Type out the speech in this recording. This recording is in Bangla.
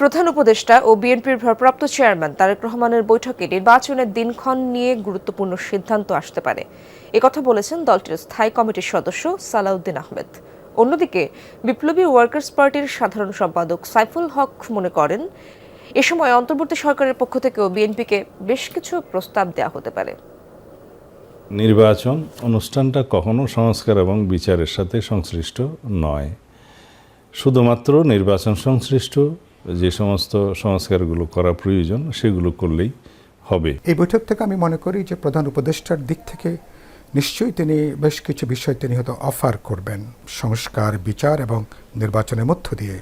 প্রধান উপদেষ্টা ও বিএনপির ভারপ্রাপ্ত চেয়ারম্যান তারেক রহমানের বৈঠকে নির্বাচনের দিনক্ষণ নিয়ে গুরুত্বপূর্ণ সিদ্ধান্ত আসতে পারে। একথা বলেছেন দলটির স্থায়ী কমিটির সদস্য সালাউদ্দিন আহমেদ। অন্যদিকে, বিপ্লবী ওয়ার্কার্স পার্টির সাধারণ সম্পাদক সাইফুল হক মনে করেন, এ সময় অন্তর্বর্তী সরকারের পক্ষ থেকেও বিএনপিকে বেশ কিছু প্রস্তাব দেওয়া হতে পারে। নির্বাচন অনুষ্ঠানটা কখনো সংস্কার এবং বিচারের সাথে সংশ্লিষ্ট নয়। শুধুমাত্র নির্বাচন সংশ্লিষ্ট যে সমস্ত সংস্কারগুলো করা প্রয়োজন, সেগুলো করলেই হবে। এই বৈঠক থেকে আমি মনে করি যে প্রধান উপদেষ্টার দিক থেকে নিশ্চয়ই তিনি বেশ কিছু বিষয় তিনি হয়তো অফার করবেন। সংস্কার, বিচার এবং নির্বাচনের মধ্য দিয়ে।